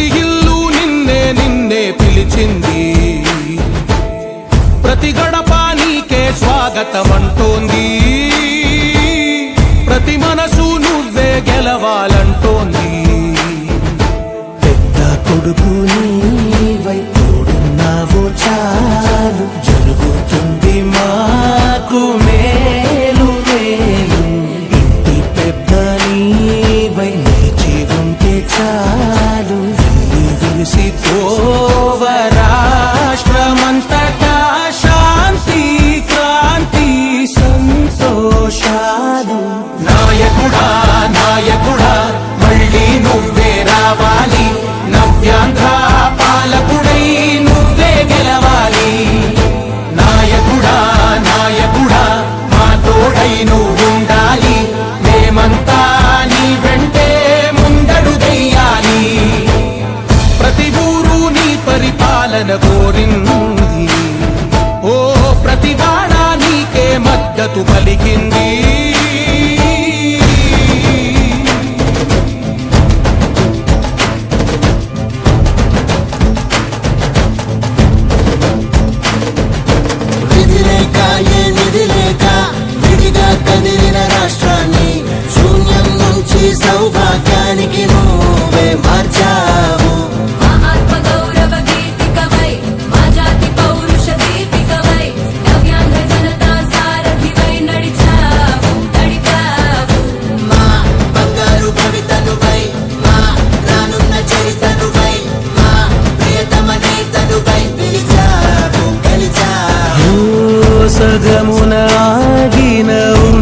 ప్రతి ఇల్లు నిన్నే నిన్నే పిలిచింది. ప్రతి గడప నీకే స్వాగతం అంటోంది ప్రతి మనసు నువ్వే గెలవాలంటే indeed